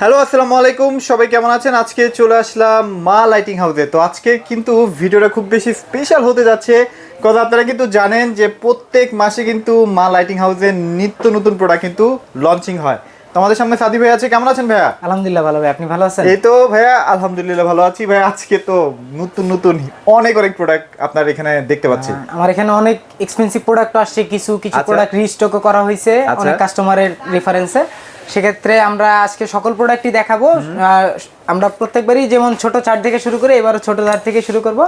Hello আসসালামু আলাইকুম। সবাই কেমন আছেন? আজকে চলে আসলাম মা লাইটিং হাউসে তো আজকে কিন্তু ভিডিওটা খুব বেশি স্পেশাল হতে যাচ্ছে। কথা আপনারা কিন্তু জানেন যে প্রত্যেক মাসে কিন্তু মা লাইটিং হাউসে নিত্য নতুন প্রোডাক্ট কিন্তু লঞ্চিং হয়। তো আমাদের সামনে সাদি ভাই আছে। কেমন আছেন ভাইয়া? আলহামদুলিল্লাহ ভালো ভাই। আপনি ভালো আছেন? এই তো ভাইয়া আলহামদুলিল্লাহ ভালো আছি। ভাই আজকে তো নতুন নতুন অনেক অনেক প্রোডাক্ট আপনার এখানে দেখতে পাচ্ছি। আমার এখানে অনেক এক্সপেন্সিভ প্রোডাক্ট আসছে। কিছু কিছু আচ্ছা। প্রোডাক্ট রিস্টকও করা হয়েছে। আচ্ছা। অনেক কাস্টমারের রেফারেন্সে সেক্ষেত্রে আমরা আজকে সকল প্রোডাক্টই দেখাবো। আমরা প্রত্যেকবারই যেমন ছোট চার থেকে শুরু করে এবারও ছোট চার থেকে শুরু করব।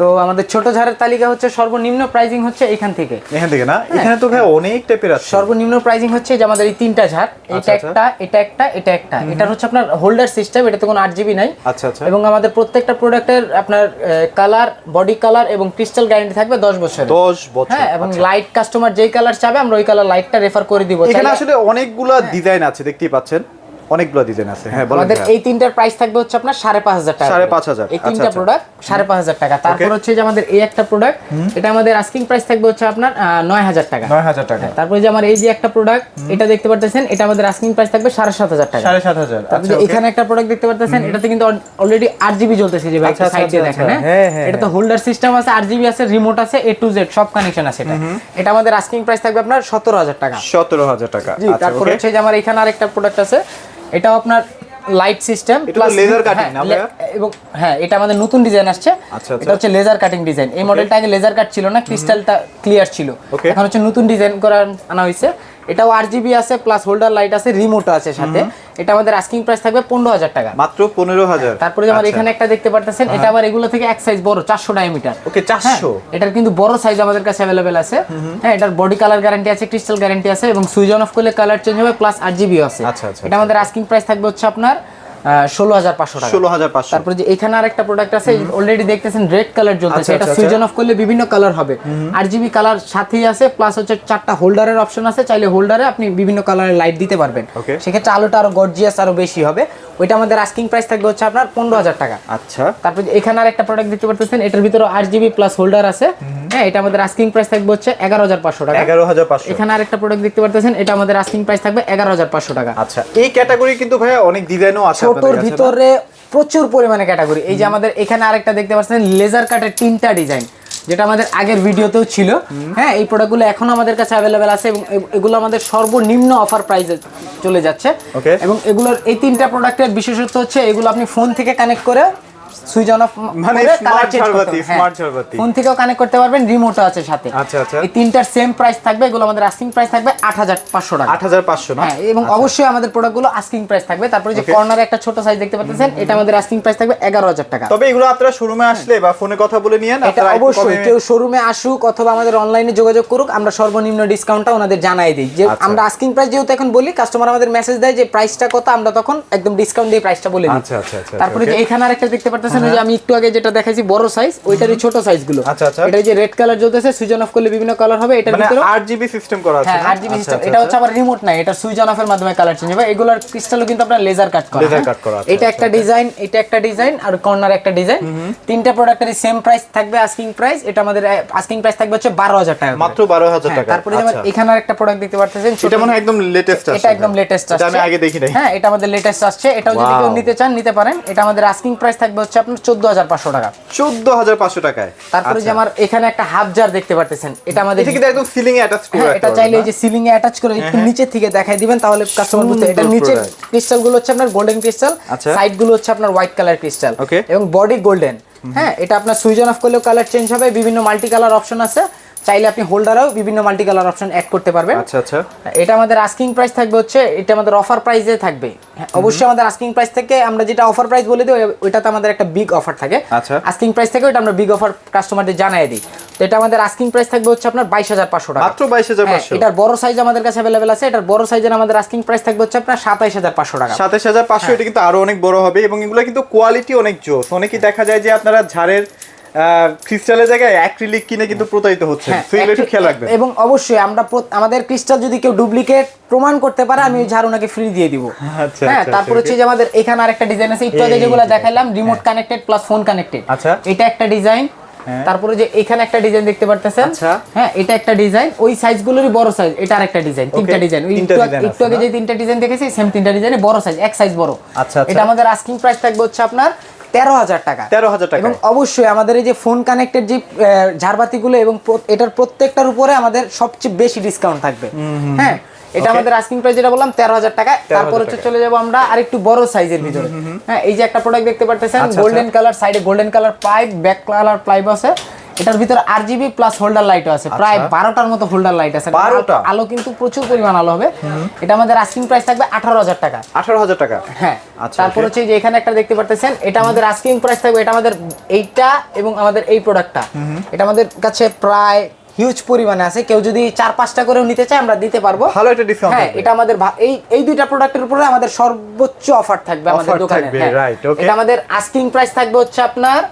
তো আমাদের ছোট ঝাড়ের তালিকা হচ্ছে সর্বনিম্ন প্রাইজিং হচ্ছে এখান থেকে। এখান থেকে না? এখানে তো ভাই অনেক টাইপের আছে। সর্বনিম্ন প্রাইজিং হচ্ছে যে আমাদের এই তিনটা ঝাড়। এটা আচ্ছা, আচ্ছা। একটা এটা একটা এটা একটা। এটা হচ্ছে আপনার হোল্ডার সিস্টেম এটাতে কোনো আট জিবি নাই। আচ্ছা আচ্ছা। এবং আমাদের প্রত্যেকটা প্রোডাক্টের আপনার কালার বডি কালার এবং ক্রিস্টাল গ্যারান্টি থাকবে দশ বছর দশ বছর হ্যাঁ এবং লাইট কাস্টমার যেই কালার চাবে আমরা ওই কালার লাইটটা রেফার করে দিব। এখানে আসলে অনেকগুলা ডিজাইন আছে দেখতেই পাচ্ছেন। অনেকগুলা ডিজাইন আছে। হ্যাঁ বলেন আমাদের এই তিনটার প্রাইস থাকবে হচ্ছে আপনার সাড়ে পাঁচ হাজার টাকা সাড়ে পাঁচ হাজার, এই আচ্ছা, তিনটা আচ্ছা। প্রোডাক্ট সাড়ে পাঁচ হাজার টাকা। তারপর হচ্ছে যে আমাদের এই একটা প্রোডাক্ট এটা আমাদের আস্কিং প্রাইস থাকবে হচ্ছে আপনার নয় হাজার টাকা। নয় হাজার টাকা। তারপরে যে আমার এই যে একটা প্রোডাক্ট এটা দেখতে পারতেছেন এটা আমাদের আস্কিং প্রাইস থাকবে সাড়ে সাত হাজার টাকা। সাড়ে সাত হাজার। তারপরে এখানে একটা প্রোডাক্ট দেখতে পারতেছেন এটাতে কিন্তু অলরেডি আট জিবি চলতেছে যে ভাই আচ্ছা, আচ্ছা, সাইড দিয়ে আচ্ছা, দেখেন আচ্ছা। হ্যাঁ হ্যাঁ, এটা তো হোল্ডার সিস্টেম আছে আট জিবি আছে রিমোট আছে এ টু জেড সব কানেকশন আছে এটা এটা আমাদের আস্কিং প্রাইস থাকবে আপনার সতেরো হাজার টাকা। সতেরো হাজার টাকা। আচ্ছা তারপর হচ্ছে যে আমার এখানে আরেকটা প্রোডাক্ট আছে এটাও আপনার light system plus laser cutting? এবং হ্যাঁ এটা আমাদের নতুন ডিজাইন আসছে আচ্ছা, আচ্ছা। এটা হচ্ছে লেজার কাটিং ডিজাইন এই মডেলটা আগে লেজার কাট ছিল না ক্রিস্টালটা ক্লিয়ার ছিল. এখন হচ্ছে নতুন ডিজাইন করা আনা হয়েছে এটাও আর জিবি আছে প্লাস হোল্ডার লাইট আছে রিমোটও আছে সাথে। এটা আমাদের আস্কিং প্রাইস থাকবে পনেরো হাজার টাকা। মাত্র পনেরো হাজার। তারপরে আমার এখানে একটা দেখতে পারতেছেন এটা আবার এগুলো থেকে এক সাইজ বড় চারশো ডায়ামিটার ওকে চারশো। এটার কিন্তু বড় সাইজ আমাদের কাছে অ্যাভেলেবেল আছে। হ্যাঁ এটার বডি কালার গ্যারান্টি আছে ক্রিস্টাল গ্যারান্টি আছে এবং সুইচ অন অফ করলে কালার চেঞ্জ হবে প্লাস আর জিবি আছে। আচ্ছা, আচ্ছা, এটা আমাদের আস্কিং প্রাইস থাকবে হচ্ছে আপনার ষোলো হাজার পাঁচশো টাকা। ষোলো হাজার পাঁচশো। তারপরে যে এখানে আরেকটা প্রোডাক্ট আছে অলরেডি দেখতেছেন রেড কালার জ্বলতেছে এটা সুইচ অন অফ করলে বিভিন্ন কালার হবে। আর জিবি কালার সাথেই আছে প্লাস হচ্ছে চারটা হোল্ডারের অপশন আছে চাইলে হোল্ডারে আপনি বিভিন্ন কালারের লাইট দিতে পারবেন। সেক্ষেত্রে আলোটা আরও গর্জিয়াস আরও বেশি হবে। ওইটা আমাদের আস্কিং প্রাইস থাকবে হচ্ছে আপনার পনেরো হাজার টাকা। আচ্ছা। তারপর এখানে আরেকটা প্রোডাক্ট দেখতে পারতেছেন এটার ভিতরে আট জিবি প্লাস হোল্ডার আছে হ্যাঁ এটা আমাদের আস্কিং প্রাইস থাকবে হচ্ছে এগারো হাজার পাঁচশো টাকা। এগারো হাজার পাঁচশো। এখানে আরেকটা প্রোডাক্ট দেখতে পারতেছেন এটা আমাদের আস্কিং প্রাইস থাকবে এগারো হাজার পাঁচশো টাকা। আচ্ছা এই ক্যাটাগরি কিন্তু ভাইয়া অনেক ডিজাইনও আছে। ছোটর? ভিতরে প্রচুর পরিমাণে ক্যাটাগরি এই যে আমাদের এখানে আরেকটা দেখতে পাচ্ছেন লেজার কাটের তিনটা ডিজাইন যেটা আমাদের আগের ভিডিওতেও ছিল। হ্যাঁ এই প্রোডাক্টগুলো এখন আমাদের কাছে অ্যাভেলেবেল আছে এবং এগুলো আমাদের সর্বনিম্ন অফার প্রাইসে চলে যাচ্ছে। এবং এগুলোর এই তিনটা প্রোডাক্টের বিশেষত্ব হচ্ছে এগুলো আপনি ফোন থেকে কানেক্ট করে সুইচ অন অফ মানে কালার চেঞ্জ করতে পারবেন। হ্যাঁ। ফোন থেকেও কানেক্ট করতে পারবেন রিমোটও আছে সাথে। আচ্ছা, আচ্ছা। এই তিনটার সেম প্রাইস থাকবে এগুলো আমাদের আস্কিং প্রাইস থাকবে আট হাজার পাঁচশো টাকা। আট হাজার পাঁচশো না? হ্যাঁ এবং অবশ্যই আমাদের প্রোডাক্টগুলো আস্কিং প্রাইস থাকবে। তারপরে যে কর্নারে একটা ছোট সাইজ দেখতে পাচ্ছেন এটা আমাদের আস্কিং প্রাইস থাকবে এগারো হাজার টাকা। তবে এগুলো আপনারা শোরুমে আসলে বা ফোনে কথা বলে এটা অবশ্যই কেউ শোরুমে আসুক অথবা আমাদের অনলাইনে যোগাযোগ করুক আমরা সর্বনিম্ন ডিসকাউন্টটা ওনাদের জানাই দিই। যে আচ্ছা। আমরা আস্কিং প্রাইস যেহেতু এখন বলি কাস্টমার আমাদের মেসেজ দেয় যে প্রাইসটা কত আমরা তখন একদম ডিসকাউন্ট দিয়ে প্রাইসটা বলে দিই। আচ্ছা, আচ্ছা, আচ্ছা, তারপরে যে. এখানে আরেকটা দেখতে পারতেছেন ওই যে আমি একটু আগে যেটা দেখাইছি বড় সাইজ ওইটারই ছোট সাইজগুলো আচ্ছা, আচ্ছা। এটা যে রেড কালার জ্বলতেছে সুইচ অন অফ করলে বিভিন্ন কালার হবে এটার ভিতরে আট জিবি সিস্টেম করা আছে হ্যাঁ না? আট জিবি আচ্ছা, সিস্টেম আচ্ছা, এটা হচ্ছে আবার রিমোট নাই এটা সুইচ অন অফের মাধ্যমে কালার চেঞ্জ হবে। এগুলোর ক্রিস্টালও কিন্তু আপনার লেজার কাট করা Laser হ্যাঁ? cut করা, আচ্ছা, এটা একটা ডিজাইন এটা একটা ডিজাইন আর কর্নার একটা ডিজাইন তিনটা প্রোডাক্টেরই সেম প্রাইস থাকবে আস্কিং প্রাইস এটা আমাদের আস্কিং প্রাইস থাকবে হচ্ছে বারো হাজার টাকা মাত্র বারো হাজার হ্যাঁ, টাকা। তারপরে যেমন আচ্ছা। এখানে একটা প্রোডাক্ট দেখতে পারতেছেন এটা মনে হয় একদম লেটেস্ট আছে এটা একদম লেটেস্ট আসছে আমি আগে দেখি নাই। হ্যাঁ এটা আমাদের লেটেস্ট আসছে। এটাও যদি কেউ নিতে চান নিতে পারেন। এটা আমাদের আস্কিং প্রাইস থাকবে হচ্ছে আপনার চোদ্দ হাজার পাঁচশো টাকা। চোদ্দ হাজার পাঁচশো টাকায়? তারপরে যে আচ্ছা। আমার এখানে একটা হাফ জার দেখতে পারতেছেন এটা আমাদের এটা একদম সিলিং এ অ্যাটাচ করে হ্যাঁ, এটা চাইলে এই যে সিলিং এ অ্যাটাচ করে একটু নিচে থেকে দেখাই দিবেন তাহলে কাস্টমার বুঝতে এটা নিচের ক্রিস্টালগুলো হচ্ছে আপনার গোল্ডেন ক্রিস্টাল। সাইডগুলো হচ্ছে আপনার হোয়াইট কালার ক্রিস্টাল এবং বডি গোল্ডেন হ্যাঁ এটা আপনার সুইজন অন অফ করলেও কালার চেঞ্জ হবে বিভিন্ন মাল্টি কালার অপশন আছে। চাইলে আপনি হোল্ডারও বিভিন্ন মাল্টি কালার অপশন অ্যাড করতে পারবেন। আচ্ছা আচ্ছা। এটা আমাদের আস্কিং প্রাইস থাকবে হচ্ছে এটা আমাদের অফার প্রাইসে থাকবে। হ্যাঁ, অবশ্যই আমাদের আস্কিং প্রাইস থেকে আমরা যেটা অফার প্রাইস বলে দিই ওই- ওইটাতে আমাদের একটা বিগ অফার থাকে। আচ্ছা। আস্কিং প্রাইস থেকে ওইটা আমরা বিগ অফার কাস্টমারদের জানাই দিই। তো এটা আমাদের আস্কিং প্রাইস থাকবে হচ্ছে আপনার বাইশ হাজার পাঁচশো টাকা। মাত্র বাইশ হাজার হ্যাঁ, পাঁচশো এটার বড় সাইজ আমাদের কাছে অ্যাভেলেবেল আছে এটার বড় সাইজের আমাদের আস্কিং প্রাইস থাকবে হচ্ছে আপনার সাতাইশ হাজার পাঁচশো টাকা। সাতাশ হাজার পাঁচশো হ্যাঁ। এটা কিন্তু আরও অনেক বড় হবে এবং এগুলো কিন্তু কোয়ালিটি অনেক জোস। অনেকেই দেখা যায় যে আপনারা ঝাড়ের ক্রিস্টালের জায়গায় অ্যাক্রিলিক কিনে কিন্তু প্রতারিত হচ্ছে হ্যাঁ, তো এগুলো একটু খেয়াল রাখবেন। এবং অবশ্যই আমরা আমাদের ক্রিস্টাল যদি কেউ ডুপ্লিকেট প্রমাণ করতে পারে আমি ওই ঝাড় ওনাকে ফ্রি দিয়ে দিব। আচ্ছা, হ্যাঁ আচ্ছা, তারপর আচ্ছা, হচ্ছে যে আমাদের এখানে আরেকটা ডিজাইন আছে একটু আগে যেগুলো দেখাইলাম remote connected plus phone connected আচ্ছা। এটা একটা ডিজাইন হ্যাঁ। তারপরে যে এখানে একটা ডিজাইন দেখতে পারতেছেন। হ্যাঁ এটা একটা ডিজাইন ওই সাইজগুলোরই বড় সাইজ এটা আরেকটা ডিজাইন তিনটা ডিজাইন তিনটা একটু আগে যে তিনটা ডিজাইন দেখেছি সেম তিনটা ডিজাইনে বড় সাইজ এক সাইজ বড়। আচ্ছা। এটা আমাদের আস্কিং প্রাইস থাকবে হচ্ছে আপনার তেরো হাজার টাকা। 13,000 টাকা। এবং অবশ্যই আমাদের এই যে ফোন কানেক্টেড যে ঝাড়বাতিগুলো এবং এটার প্রত্যেকটার উপরে আমাদের সবচেয়ে বেশি ডিসকাউন্ট থাকবে। হ্যাঁ? এটা আমাদের আস্কিং প্রাইস যেটা বললাম তেরো হাজার টাকা তারপর হচ্ছে চলে যাব আমরা আরেকটু বড় সাইজের ভিতরে। হ্যাঁ এই যে একটা প্রোডাক্ট দেখতে পারতেছেন গোল্ডেন কালার সাইডে golden colour pipe back colour pipe আছে। এটার ভিতরে আর জিবি প্লাস হোল্ডার লাইটও আছে। প্রায় বারোটার মতো হোল্ডার লাইট আছে। 12টা? আলো কিন্তু প্রচুর পরিমাণ আলো হবে। এটা আমাদের আস্কিং প্রাইস থাকবে আঠারো হাজার টাকা। আঠারো হাজার টাকা? হ্যাঁ। আচ্ছা, তারপর হচ্ছে যে এখানে একটা দেখতে পারতেছেন এটা আমাদের আস্কিং প্রাইস থাকবে এটা আমাদের এইটা এবং আমাদের এই প্রোডাক্টটা এটা আমাদের কাছে প্রায় হিউজ পরিমাণে আছে। কেউ যদি চার পাঁচটা করেও নিতে চায় আমরা দিতে পারব। ভালো একটা ডিসকাউন্ট হ্যাঁ এটা আমাদের এই এই দুইটা প্রোডাক্টের উপরে আমাদের সর্বোচ্চ অফার থাকবে আমাদের দোকানে। হ্যাঁ। এটা আমাদের আস্কিং প্রাইস থাকবে হচ্ছে আপনার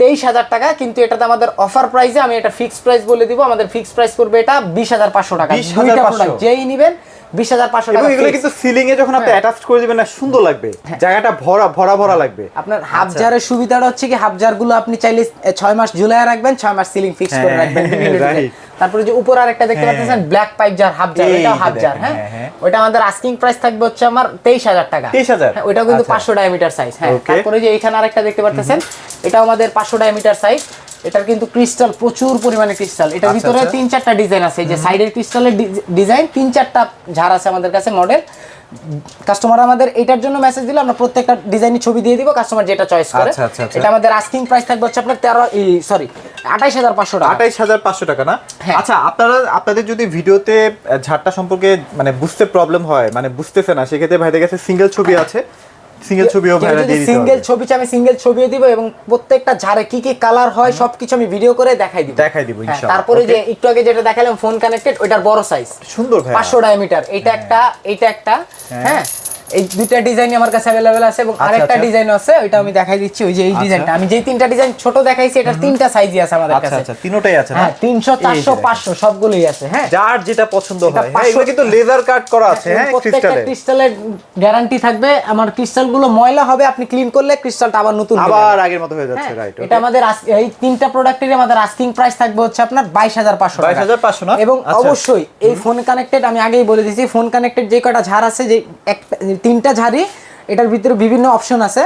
তেইশ হাজার টাকা কিন্তু এটাতে আমাদের অফার প্রাইসে আমি এটা ফিক্সড প্রাইস বলে দিব। আমাদের ফিক্সড প্রাইস করবে এটা বিশ হাজার পাঁচশো টাকা। 20,500 দুইটা প্রোডাক্ট যেই নিবেন বিশ হাজার পাঁচশো টাকা এগুলো কিন্তু সিলিং এ যখন আপনি অ্যাটাচ করে দিবেন না সুন্দর লাগবে। জায়গাটা ভরা ভরা ভরা লাগবে। আপনার হাফ জারের সুবিধাটা হচ্ছে কি হাফ জারগুলো আপনি চাইলে ছয় মাস ঝুলাই রাখবেন ছয় মাস সিলিং ফিক্স করে হ্যাঁ, রাখবেন। design। তারপরে যে উপর আর একটা দেখতে হ্যাঁ। পাচ্ছেন black pipe jar half jar এই হাফ জার হ্যাঁ? হ্যাঁ, হ্যাঁ। ওটা আমাদের আস্কিং প্রাইস থাকবে হচ্ছে আমার তেইশ হাজার টাকা। 23,000? হ্যাঁ, ওটাও কিন্তু আচ্ছা। পাঁচশো ডায়ামিটার সাইজ হ্যাঁ। তারপরে যে এখানে আরেকটা দেখতে পাচ্ছেন এটাও আমাদের পাঁচশো ডায়ামিটার সাইজ এটার কিন্তু ক্রিস্টাল প্রচুর পরিমাণে ক্রিস্টাল। এটার আচ্ছা, ভিতরে আচ্ছা। তিন চারটা ডিজাইন আছে এই যে সাইডের ক্রিস্টালের ডিজাইন তিন চারটা ঝাড় আছে আমাদের কাছে মডেল কাস্টমার আমাদের এটার জন্য মেসেজ দিলে আমরা প্রত্যেকটা ডিজাইনের ছবি দিয়ে দিব কাস্টমার যেটা চয়েস করে। আচ্ছা। এটা আমাদের আস্কিং প্রাইস থাকবে হচ্ছে আপনার তেরো সরি আঠাইশ হাজার পাঁচশো টাকা। আঠাইশ হাজার পাঁচশো টাকা না? হ্যাঁ। আচ্ছা আপনারা আপনাদের যদি ভিডিওতে ঝাড়টা সম্পর্কে মানে বুঝতে প্রবলেম হয় মানে বুঝতেছে না সেক্ষেত্রে ভাইদের কাছে সিঙ্গেল ছবি আছে। সিঙ্গেল ছবিও ভাইরা দিয়ে দিতে সিঙ্গেল। ছবি আমি সিঙ্গেল ছবিও দিব এবং প্রত্যেকটা ঝাড়ে কি কি কালার হয় সবকিছু আমি ভিডিও করে দেখাই দিব। দেখাই দিব হ্যাঁ, ইনশাআল্লাহ। তারপরে যে একটু আগে যেটা দেখালাম ফোন কানেক্টেড ওটার বড় সাইজ সুন্দর ভাই পাঁচশো ডায়ামিটার এটা একটা এটা একটা হ্যাঁ। এই দুইটা ডিজাইন আমার কাছে অ্যাভেলেবেল আছে এবং আচ্ছা, আরেকটা আচ্ছা। ডিজাইন আছে ওইটা আমি দেখাই দিচ্ছি ওই যে এই আচ্ছা। ডিজাইনটা আমি যেই তিনটা ডিজাইন ছোট দেখাইছি এটার তিনটা সাইজই আছে আমাদের আচ্ছা কাছে। আচ্ছা তিনোটাই আছে হ্যাঁ তিনশো এই চারশো যে পাঁচশো সবগুলোই আছে হ্যাঁ। যার যেটা পছন্দ হয়। হ্যাঁ এগুলো 500 কিন্তু লেজার কাট করা আছে হ্যাঁ ক্রিস্টালে ক্রিস্টালের গ্যারান্টি থাকবে। আমার ক্রিস্টালগুলো ময়লা হবে আপনি ক্লিন করলে ক্রিস্টালটা আবার নতুন হয়ে আবার আগের মতো হয়ে যাচ্ছে হ্যাঁ, রাইট এটা আমাদের এই তিনটা প্রোডাক্টের আমাদের আস্কিং প্রাইস থাকবে হচ্ছে আপনার বাইশ হাজার পাঁচশো 22,500 না? এবং আচ্ছা। অবশ্যই এই ফোন কানেক্টেড আমি আগেই বলে দিয়েছি ফোন কানেক্টেড যে কটা ঝাড় আছে যে একটা তিনটা ঝাড়ি এটার ভিতরে বিভিন্ন অপশন আছে।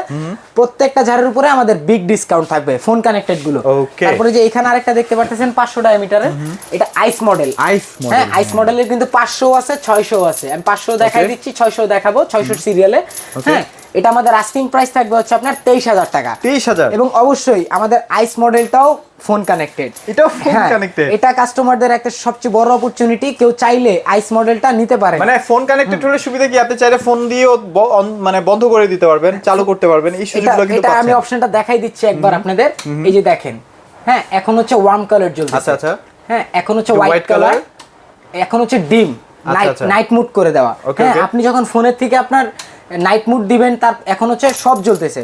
প্রত্যেকটা ঝাড়ের উপরে আমাদের বিগ ডিসকাউন্ট থাকবে ফোন কানেক্টেডগুলো। তারপরে যে এখানে আরেকটা দেখতে পাচ্ছেন পাঁচশো ডায়ামিটারের এটা আইস মডেল আইস হ্যাঁ আইস মডেলের কিন্তু পাঁচশো আছে ছয়শো আছে। আমি পাঁচশো দেখাই দিচ্ছি ছয়শো দেখাবো ছয়শো সিরিয়ালে হ্যাঁ এটা আমাদের আস্কিং প্রাইস থাকবে হচ্ছে আপনার তেইশ হাজার টাকা। তেইশ হাজার? এবং অবশ্যই আমাদের আইস মডেলটাও ফোন কানেক্টেড এটাও phone connected? এটা কাস্টমারদের একটা সবচেয়ে বড় অপরচুনিটি কেউ চাইলে আইস মডেলটা নিতে পারে। মানে ফোন কানেক্টেড হলে সুবিধা কি? আপনি চাইলে ফোন দিয়েও মানে বন্ধ করে দিতে পারবেন চালু করতে পারবেন এই সুযোগগুলো কিন্তু এটা আমি অপশনটা দেখাই দিচ্ছি একবার আপনাদের। এই যে দেখেন। হ্যাঁ এখন হচ্ছে ওয়ার্ম কালার জ্বলছে আচ্ছা, আচ্ছা। হ্যাঁ এখন হচ্ছে হোয়াইট কালার এখন হচ্ছে ডিম। নাইট। নাইট মুড করে দেওয়া। হ্যাঁ আপনি যখন ফোনের থেকে আপনার নাইট মুড দিবেন তার এখন হচ্ছে সব জ্বলতেছে।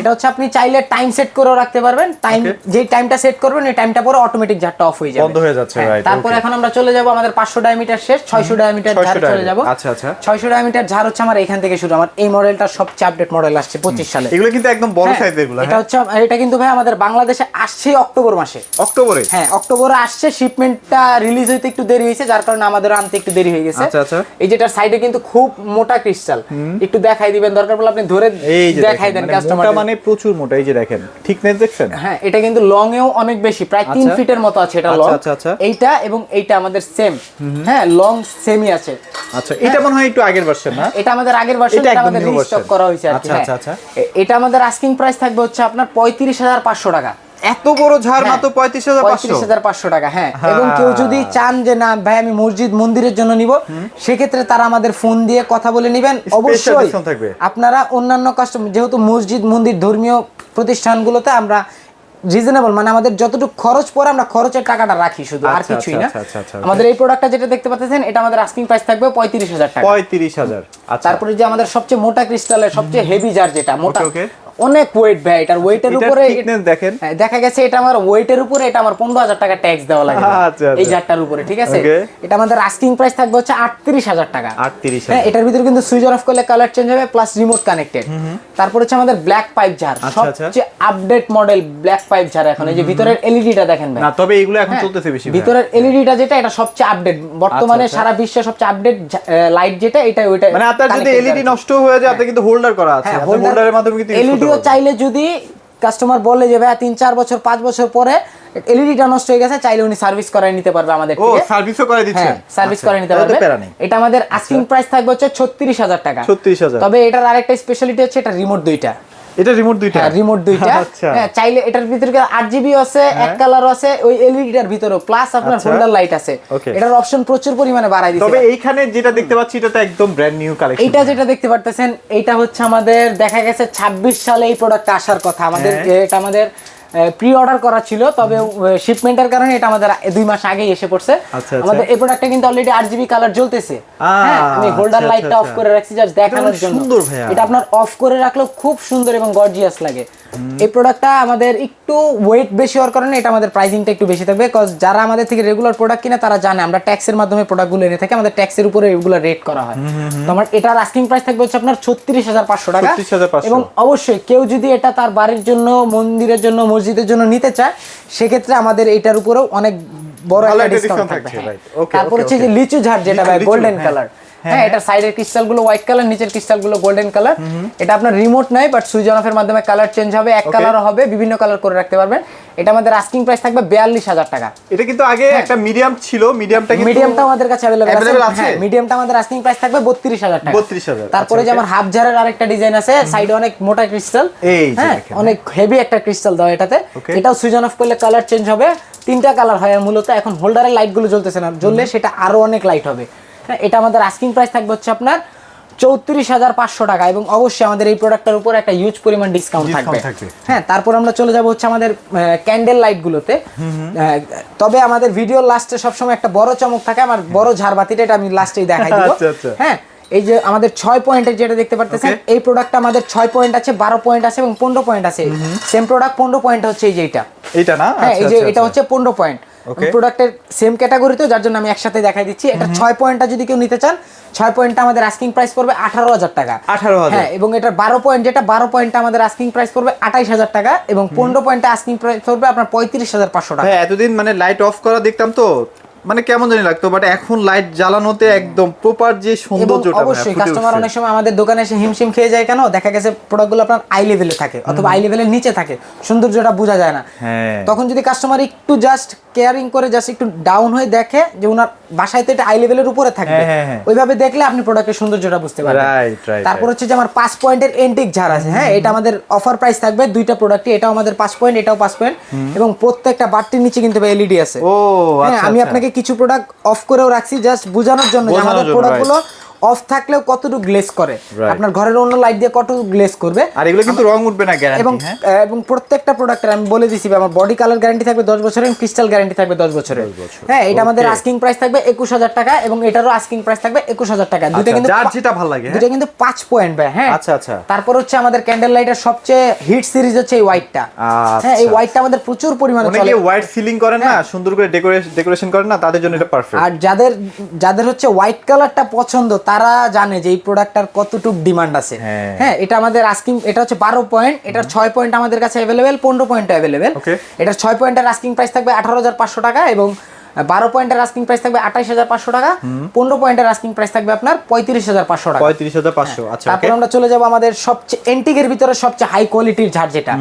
এটা হচ্ছে আপনি চাইলে টাইম সেট করেও রাখতে পারবেন। টাইম যে টাইমটা সেট করবেন এই টাইমটা পরে অটোমেটিক জারটা অফ হয়ে যাবে। বন্ধ হয়ে যাচ্ছে, হ্যাঁ, right, তারপর এখন আমরা চলে যাব আমাদের পাঁচশো ডায়ামিটার শেষ ছয়শো ডায়ামিটার 600 ঝাড় চলে যাব। আচ্ছা, আচ্ছা। ছয়শো ডায়ামিটার ঝাড় হচ্ছে আমার এখান থেকে শুরু। আমার এই মডেলটা সবচেয়ে আপডেট মডেল আসছে পঁচিশ সালে। এগুলো কিন্তু একদম বড় হ্যাঁ, সাইজেরগুলো এটা হচ্ছে এটা কিন্তু ভাই আমাদের বাংলাদেশে আসছে অক্টোবর মাসে। অক্টোবরে? হ্যাঁ অক্টোবরে আসছে শিপমেন্টটা রিলিজ হইতে একটু দেরি হয়েছে যার কারণে আমাদের আনতে একটু দেরি হয়ে গেছে। আচ্ছা, আচ্ছা। এই যেটার সাইডে কিন্তু খুব মোটা ক্রিস্টাল একটু দেখাই দিবেন দরকার পড়লে আপনি ধরে দেখাই দেন মানে কাস্টমার মানে প্রচুর মোটা এই যে দেখেন থিকনেস দেখছেন? হ্যাঁ এটা কিন্তু লং এও অনেক বেশি প্রায় তিন আচ্ছা। ফিটের মতো আছে এটা আচ্ছা, লং আচ্ছা, আচ্ছা। এইটা এবং এইটা আমাদের সেম হ্যাঁ লং সেমই আছে। আচ্ছা এটা মনে হয় একটু আগের ভার্সন না? এটা আমাদের আগের ভার্সন এটা এটা আমাদের রিস্টক করা হয়েছে আচ্ছা, হ্যাঁ। আচ্ছা, আচ্ছা। এটা আমাদের আস্কিং প্রাইস থাকবে হচ্ছে আপনার পঁয়ত্রিশ হাজার পাঁচশো টাকা। এত বড় ঝাড় হ্যাঁ। মাত্র পঁয়ত্রিশ হাজার পঁয়ত্রিশ হাজার পাঁচশো টাকা হ্যাঁ। হ্যাঁ। এবং কেউ যদি চান যে না ভাই আমি মসজিদ মন্দিরের জন্য নিব সেক্ষেত্রে তারা আমাদের ফোন দিয়ে কথা বলে নেবেন। অবশ্যই আপনারা অন্যান্য কাস্টমার যেহেতু মসজিদ মন্দির ধর্মীয় প্রতিষ্ঠানগুলোতে আমরা রিজনেবল মানে আমাদের যতটুকু খরচ পড়ে আমরা খরচের টাকাটা রাখি শুধু আর আচ্ছা, কিছুই আচ্ছা, না। আচ্ছা, আমাদের এই প্রোডাক্টটা যেটা দেখতে পাচ্ছেন এটা আমাদের আস্কিং প্রাইস থাকবে পঁয়ত্রিশ হাজার টাকা। পঁয়ত্রিশ হাজার তারপরে যে আমাদের সবচেয়ে মোটা ক্রিস্টালের সবচেয়ে হেভি জার যেটা মোটা. অনেক ওয়েট ভাই এটার ওয়েটের উপরে দেখেন। হ্যাঁ, দেখা গেছে এটা আমার ওয়েটের উপরে এটা আমার পনেরো হাজার টাকা ট্যাক্স দেওয়া লাগে। আচ্ছা, আচ্ছা। এই জারটার উপরে ঠিক আছে? এটা আমাদের আস্কিং প্রাইস থাকবে হচ্ছে আটত্রিশ হাজার টাকা। আটত্রিশ হ্যাঁ এটার ভিতরে কিন্তু সুইচ অফ করলে কালার চেঞ্জ হবে প্লাস রিমোট কানেক্টেড তারপর হচ্ছে আমাদের ব্ল্যাক পাইপ আচ্ছা। সবচেয়ে আপডেট মডেল ব্ল্যাক পাইপ ঝাড় এখন। এই যে ভিতরের এলইডিটা দেখেন ভাই। না তবে এগুলো এখন হ্যাঁ, চলতেছে বেশি ভিতরের এলইডিটা যেটা এটা সবচেয়ে আপডেট বর্তমানে আচ্ছা। সারা বিশ্বে সবচেয়ে আপডেট লাইট যেটা এটা ওইটা মানে আপনার যদি এলইডি নষ্ট হয়ে যায় আপনার কিন্তু হোল্ডার করা আছে। হ্যাঁ হোল্ডারের মাধ্যমে কিন্তু use পারবেন। চাইলে যদি কাস্টমার বলে যে ভাইয়া তিন চার বছর পাঁচ বছর পরে এলইডিটা নষ্ট হয়ে গেছে চাইলে উনি সার্ভিস করাই নিতে পারবে আমাদের ও থেকে। সার্ভিসও করে দিচ্ছে হ্যাঁ সার্ভিস আচ্ছা, করে নিতে পারবে। এটা আমাদের আস্কিং প্রাইস থাকবে হচ্ছে ছত্রিশ হাজার টাকা। 36,000 তবে এটার আরেকটা স্পেশালিটি হচ্ছে এটা রিমোট দুইটা। এটা রিমোট দুইটা? হ্যাঁ রিমোট দুইটা। আচ্ছা। হ্যাঁ চাইলে এটার ভিতরে জিবি আছে এক কালার আছে ওই এলইডিটার ভিতরেও প্লাস আপনার আচ্ছা। হোল্ডার লাইট আছে। এটার অপশন প্রচুর পরিমাণে বাড়াই দিচ্ছে তবে এইখানে যেটা দেখতে পাচ্ছি এটা তো একদম ব্র্যান্ড নিউ কালেকশন এটা যেটা দেখতে পারতেছেন এইটা হচ্ছে আমাদের দেখা গেছে 26 সালে এই প্রোডাক্ট আসার কথা। আমাদের হ্যাঁ। এটা আমাদের প্রি অর্ডার করা ছিল তবে শিপমেন্টের কারণে এটা আমাদের দুই মাস আগেই এসে পড়ছে। আচ্ছা, আচ্ছা। আমাদের এই প্রোডাক্টটা কিন্তু অলরেডি আট জিবি কালার জ্বলতেছে। হ্যাঁ আমি হোল্ডার লাইটটা অফ। করে রাখছি জাস্ট দেখানোর জন্য। এটা আপনার অফ করে রাখলেও খুব সুন্দর এবং গর্জিয়াস লাগে। এই প্রোডাক্টটা আমাদের একটু ওয়েট বেশি হওয়ার কারণে এটা আমাদের প্রাইসিংটা একটু বেশি থাকবে বিকজ যারা আমাদের থেকে রেগুলার প্রোডাক্ট কিনে তারা জানে আমরা ট্যাক্সের মাধ্যমে প্রোডাক্টগুলো এনে থাকি আমাদের ট্যাক্সের উপরে এগুলো রেট করা হয়। তো আমার এটার আস্কিং প্রাইস থাকবে হচ্ছে আপনার ছত্রিশ হাজার পাঁচশো টাকা। এবং অবশ্যই কেউ যদি এটা তার বাড়ির জন্য মন্দিরের জন্য মসজিদের জন্য নিতে চায় সেক্ষেত্রে আমাদের এটার উপরেও অনেক বড় একটা ডিসকাউন্ট থাকবে হ্যাঁ। তারপর হচ্ছে যে লিচু ঝাড় যেটা ভাই গোল্ডেন হ্যাঁ। কালার হ্যাঁ, হ্যাঁ। এটা সাইডের ক্রিস্টালগুলো হোয়াইট কালার নিচের ক্রিস্টালগুলো গোল্ডেন কালার এটা আপনার রিমোট নয় বাট সুইচ অন অফের মাধ্যমে কালার চেঞ্জ হবে এক. কালারও হবে বিভিন্ন কালার করে রাখতে পারবেন। এটা আমাদের আস্কিং প্রাইস থাকবে বিয়াল্লিশ হাজার টাকা। এটা কিন্তু আগে একটা মিডিয়াম ছিল মিডিয়ামটা মিডিয়ামটা আমাদের কাছে অ্যাভেলেবল আছে। আছে? হ্যাঁ মিডিয়ামটা আমাদের আস্কিং প্রাইস থাকবে বত্রিশ হাজার টাকা। 32,000 তারপরে আচ্ছা, যে আমার হাফ জারের আরেকটা ডিজাইন আছে সাইডে অনেক মোটা ক্রিস্টাল হ্যাঁ অনেক হেভি একটা ক্রিস্টাল দাও এটাতে. এটাও সুইচ অন অফ করলে কালার চেঞ্জ হবে। তিনটা কালার হয় মূলত এখন হোল্ডারের লাইটগুলো জ্বলতেছে না। জ্বললে সেটা আরও অনেক লাইট হবে। হ্যাঁ এটা আমাদের আস্কিং প্রাইস থাকবে হচ্ছে আপনার চৌত্রিশ হাজার পাঁচশো টাকা এবং অবশ্যই আমাদের এই প্রোডাক্টের উপর একটা ইউজ পরিমাণ ডিসকাউন্ট থাকবে। হ্যাঁ তারপর আমরা চলে যাব হচ্ছে আমাদের ক্যান্ডেল লাইট গুলোতে তবে আমাদের ভিডিও লাস্টে সবসময় একটা বড় চমক থাকে আমার বড় ঝাড়বাতিটা এটা আমি লাস্টেই দেখাই দিব আচ্ছা, আচ্ছা। হ্যাঁ এই যে আমাদের ছয় পয়েন্টের যেটা দেখতে পারতেছেন. এই প্রোডাক্টটা আমাদের ছয় পয়েন্ট আছে বারো পয়েন্ট আছে এবং পনেরো পয়েন্ট আছে সেম প্রোডাক্ট পনেরো পয়েন্ট হচ্ছে এই যে এটা এইটা না হ্যাঁ এই আচ্ছা, যে এটা। হচ্ছে পনেরো পয়েন্ট. প্রোডাক্টের সেম ক্যাটাগরিতে যার জন্য আমি একসাথে দেখাই দিচ্ছি। এটা ছয় পয়েন্টটা যদি কেউ নিতে চান ছয় পয়েন্টটা আমাদের আস্কিং প্রাইস পড়বে আঠারো হাজার টাকা। আঠারো হ্যাঁ এবং এটার বারো পয়েন্ট যেটা বারো পয়েন্টটা আমাদের আস্কিং প্রাইস পড়বে আঠাইশ হাজার টাকা এবং পনেরো পয়েন্টটা আস্কিং প্রাইস পড়বে আপনার পঁয়ত্রিশ হাজার পাঁচশো টাকা। এতদিন মানে লাইট অফ করা দেখতাম তো। মানে কেমন জানি লাগতো বাট এখন লাইট জ্বালানোতে একদম প্রপার যে সৌন্দর্যটা অবশ্যই কাস্টমার অনেক সময় আমাদের দোকানে এসে হিমশিম খেয়ে যায় কেন? দেখা গেছে প্রোডাক্টগুলো আপনার আই লেভেলে থাকে অথবা আই লেভেলের নিচে থাকে সৌন্দর্যটা বোঝা যায় না। হ্যাঁ। তখন যদি কাস্টমার একটু জাস্ট কেয়ারিং করে জাস্ট একটু ডাউন হয়ে দেখে যে ওনার বাসায় তো এটা আই লেভেলের উপরে থাকবে হ্যাঁ, হ্যাঁ। ওইভাবে দেখলে আপনি প্রোডাক্টের সৌন্দর্যটা বুঝতে পারবেন। তারপর হচ্ছে যে আমার পাঁচ পয়েন্টের এন্টিক ঝাড় আছে হ্যাঁ এটা আমাদের অফার প্রাইস থাকবে দুইটা প্রোডাক্টই এটাও আমাদের পাঁচ পয়েন্ট এটাও পাঁচ পয়েন্ট এবং প্রত্যেকটা বাটটির নিচে কিন্তু এলইডি আছে। ও আচ্ছা আমি আচ্ছা। আপনাকে কিছু প্রোডাক্ট অফ করেও রাখছি জাস্ট বোঝানোর জন্য আমাদের প্রোডাক্টগুলো অফ থাকলেও কতটুকু গ্লেস করে? আপনার ঘরের অন্য লাইট দিয়ে কতটুকু গ্লেস করবে? আর এগুলো কিন্তু রং উঠবে না এবং গ্যারান্টি হ্যাঁ এবং প্রত্যেকটা প্রোডাক্টের আমি বলে দিছি আমার বডি কালার গ্যারান্টি থাকবে দশ বছরের এবং ক্রিস্টাল গ্যারান্টি থাকবে দশ বছরের। হ্যাঁ এটা আমাদের আস্কিং প্রাইস থাকবে একুশ হাজার টাকা এবং এটারও আস্কিং প্রাইস থাকবে একুশ হাজার টাকা। দুটো আচ্ছা, কিন্তু যার যেটা ভালো লাগে, হ্যাঁ? দুটো কিন্তু পাঁচ পয়েন্ট ভাই হ্যাঁ? আচ্ছা, আচ্ছা। তারপর হচ্ছে আমাদের ক্যান্ডেল লাইটের সবচেয়ে হিট সিরিজ হচ্ছে এই হোয়াইটটা হ্যাঁ এই আচ্ছা। হোয়াইটটা আমাদের প্রচুর পরিমাণে চলে। অনেকে হোয়াইট সিলিং করেন না সুন্দর করে ডেকোরেশন করেন না তাদের জন্য এটা পারফেক্ট আর যাদের যাদের হচ্ছে হোয়াইট কালারটা পছন্দ তারা জানে যে এই প্রোডাক্টটার কতটুক ডিমান্ড আছে। হ্যাঁ। হ্যাঁ এটা আমাদের আস্কিং এটা হচ্ছে বারো পয়েন্ট এটার ছয় পয়েন্ট আমাদের কাছে অ্যাভেলেবেল পনেরো পয়েন্ট অ্যাভেলেবেল. এটার ছয় পয়েন্টের আস্কিং প্রাইস থাকবে আঠারো হাজার পাঁচশো টাকা এবং বারো পয়েন্টের আস্কিং প্রাইস থাকবে আঠাইশ হাজার পাঁচশো টাকা। পনেরো পয়েন্টের আস্কিং প্রাইস থাকবে আপনার পঁয়ত্রিশ হাজার পাঁচশো টাকা। পঁয়ত্রিশ হাজার পাঁচশো আচ্ছা তারপর আমরা চলে যাব আমাদের সবচেয়ে এন্টিকের ভিতরে সবচেয়ে হাই কোয়ালিটির ঝাড় যেটা।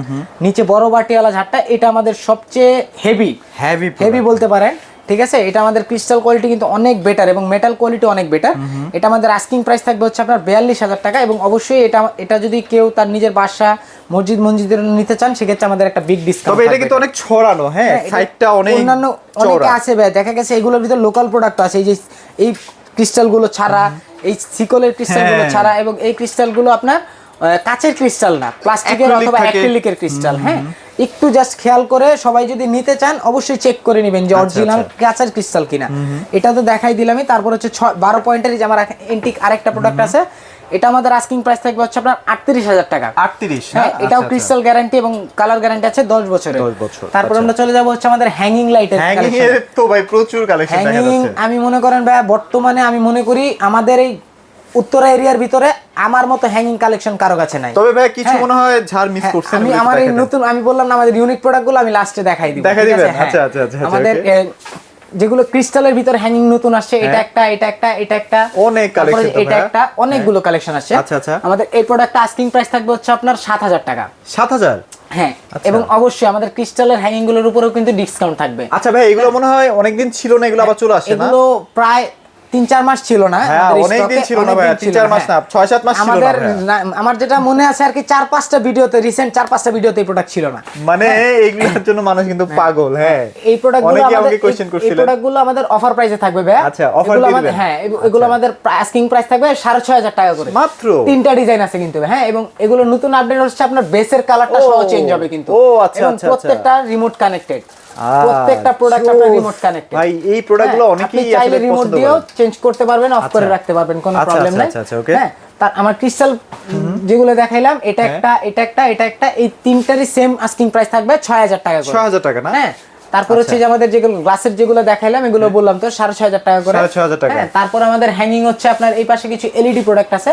নিচে বড় বাটিওয়ালা ঝাড়টা এটা আমাদের সবচেয়ে হেভি হেভি হেভি বলতে পারেন। ঠিক আছে? এটা আমাদের ক্রিস্টাল কোয়ালিটি কিন্তু অনেক বেটার এবং মেটাল কোয়ালিটি অনেক বেটার এটা আমাদের আস্কিং প্রাইস থাকবে হচ্ছে আপনার বিয়াল্লিশ হাজার টাকা এবং অবশ্যই এটা এটা যদি কেউ তার নিজের বাসা মসজিদ মসজিদের নিতে চান সেক্ষেত্রে আমাদের একটা বিগ ডিসকাউন্ট তবে এটা কিন্তু অনেক ছড়ানো হ্যাঁ সাইডটা অনেক অন্যান্য অনেকে আছে ভাই দেখা গেছে এগুলোর ভিতরে লোকাল প্রোডাক্ট আছে এই যে এই ক্রিস্টালগুলো ছাড়া এই সিকলের ক্রিস্টালগুলো হ্যাঁ। ছাড়া এবং এই ক্রিস্টালগুলো আপনার কাচের ক্রিস্টাল না প্লাস্টিকের অথবা অ্যাক্রিলিকের ক্রিস্টাল হ্যাঁ? একটু জাস্ট খেয়াল করে সবাই যদি নিতে চান অবশ্যই চেক করে নেবেন যে অরিজিনাল কাঁচের ক্রিস্টাল কিনা। এটা তো দেখাই দিলামই তারপর হচ্ছে ছয় বারো পয়েন্টের যে আমার এন্টিক আরেকটা প্রোডাক্ট আছে এটা আমাদের আস্কিং প্রাইস থাকবে হচ্ছে আপনার আটত্রিশ হাজার টাকা। 38 হ্যাঁ এটাও ক্রিস্টাল গ্যারান্টি এবং কালার গ্যারান্টি আছে দশ বছরের। 10 বছর, তারপর আচ্ছা। আমরা চলে যাব হচ্ছে আমাদের হ্যাঙ্গিং লাইটের তো ভাই প্রচুর কালেকশন দেখা হ্যাঙ্গিং যাচ্ছে। আমি মনে করেন ভাই বর্তমানে আমি মনে করি আমাদের এই উত্তরা এরিয়ার ভিতরে আমার মতো হ্যাঙ্গিং কালেকশন কারও কাছে নাই তবে ভাই কিছু হ্যাঁ। মনে হয় ঝাড় মিস হ্যাঁ, করছেন আমি আমার এই নতুন আমি বললাম না আমাদের ইউনিক প্রোডাক্টগুলো আমি লাস্টে দেখাই দিব দেখাই দিবেন? হ্যাঁ। আচ্ছা, আচ্ছা, আচ্ছা, আচ্ছা, আমাদের যেগুলো ক্রিস্টালের ভিতরে হ্যাঙ্গিং নতুন আসছে এটা। একটা এটা একটা এটা একটা অনেক তো এটা একটা অনেকগুলো কালেকশন আসছে আচ্ছা, আচ্ছা। আমাদের এই প্রোডাক্টটা আস্কিং প্রাইস থাকবে হচ্ছে আপনার সাত হাজার টাকা 7000 হ্যাঁ আচ্ছা। এবং অবশ্যই আমাদের ক্রিস্টালের হ্যাঙ্গিংগুলোর উপরেও কিন্তু ডিসকাউন্ট থাকবে আচ্ছা ভাই এগুলো মনে হয় অনেকদিন ছিল না এগুলো আবার চলে আসে না এগুলো প্রায় তিন চার মাস ছিল না হ্যাঁ অনেকদিন ছিল না তিন চার মাস না হ্যাঁ। ছয় সাত মাস ছিল না আমাদের ভাইয়া। না- আমার যেটা মনে আছে আর কি চার পাঁচটা ভিডিওতে রিসেন্ট চার পাঁচটা ভিডিওতে এই প্রোডাক্ট ছিল না। মানে এইগুলোর জন্য মানুষ কিন্তু পাগল হ্যাঁ। এই প্রোডাক্টগুলো আমাদের কোশ্চেন এই- এই প্রোডাক্টগুলো আমাদের অফার প্রাইসে থাকবে ভাই আচ্ছা, দিবেন? হ্যাঁ এগুলো আমাদের আস্কিং প্রাইস থাকবে সাড়ে ছয় হাজার টাকা করে। মাত্র? তিনটা ডিজাইন আছে কিন্তু হ্যাঁ এবং এগুলো নতুন আপডেট হচ্ছে আপনার বেসের কালারটা সহ চেঞ্জ হবে কিন্তু। ও, আচ্ছা, আচ্ছা, আচ্ছা। প্রত্যেকটা রিমোট কানেক্টেড প্রত্যেকটা প্রোডাক্ট। আপনার রিমোট কানেক্টেড ভাই এই প্রোডাক্টগুলো অনেকেই চাইলে রিমোট দিয়েও চেঞ্জ করতে পারবেন অফ করে আচ্ছা। রাখতে পারবেন কোনো প্রবলেম আচ্ছা, নাই আচ্ছা, okay. হ্যাঁ তার আমার ক্রিস্টাল যেগুলো দেখাইলাম এটা হ্যাঁ। একটা এটা একটা এটা একটা এই তিনটারই সেম আস্কিং প্রাইস থাকবে ছয় হাজার টাকা করে 6000 টাকা না হ্যাঁ তারপর হচ্ছে যে আমাদের যেগুলো গ্লাসের যেগুলো দেখাইলাম এগুলো বললাম তো সাড়ে ছয় হাজার টাকা করে। হ্যাঁ, তারপর আমাদের হ্যাঙ্গিং হচ্ছে আপনার এই পাশে কিছু এলইডি প্রোডাক্ট আছে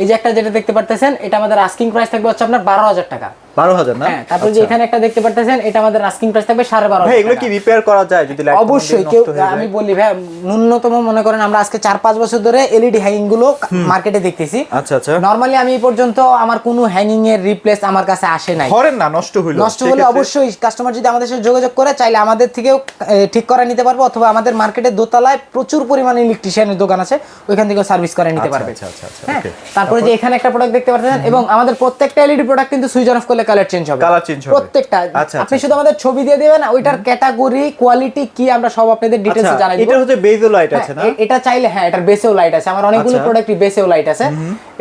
এই যে একটা যেটা দেখতে পারতেছেন এটা আমাদের আস্কিং প্রাইস থাকবে হচ্ছে আপনার বারো হাজার টাকা 12000 না? হ্যাঁ তারপর যে আচ্ছা। এখানে একটা দেখতে পারতেছেন এটা আমাদের আস্কিং প্রাইস থাকবে সাড়ে বারো ভাই এগুলো কি রিপেয়ার করা যায় যদি অবশ্যই কেউ আমি বলি ভাই ন্যূনতম মনে করেন আমরা আজকে চার পাঁচ বছর ধরে এলইডি হ্যাঙ্গিংগুলো মার্কেটে দেখতেছি। আচ্ছা আচ্ছা। নরমালি আমি এই পর্যন্ত আমার কোনো হ্যাঙ্গিং এর রিপ্লেস আমার কাছে আসে নাই। ধরেন না নষ্ট নষ্ট হলে অবশ্যই কাস্টমার যদি আমাদের সাথে যোগাযোগ করে চাইলে আমাদের থেকেও ঠিক করে নিতে পারব অথবা আমাদের মার্কেটে দোতলায় প্রচুর পরিমাণে ইলেকট্রিশিয়ানের দোকান আছে ওইখান থেকেও সার্ভিস করে নিতে পারবে। হ্যাঁ. তারপরে যে এখানে একটা প্রোডাক্ট দেখতে পাচ্ছেন এবং আমাদের প্রত্যেকটা এলইডি প্রোডাক্ট কিন্তু সুইচ অন অফ করলে কালার চেঞ্জ হবে। Colour change হবে। প্রত্যেকটা আচ্ছা, আপনি আচ্ছা, শুধু আমাদের ছবি দিয়ে দিবেন ওইটার ক্যাটাগরি কোয়ালিটি কি আমরা সব আপনাদের ডিটেইলসে আচ্ছা, জানাই এটা হচ্ছে বেজো লাইট আছে না? হ্যাঁ, এটা চাইলে হ্যাঁ এটার বেসেও লাইট আছে। আমার অনেকগুলো আচ্ছা। প্রোডাক্টই বেসেও লাইট আছে।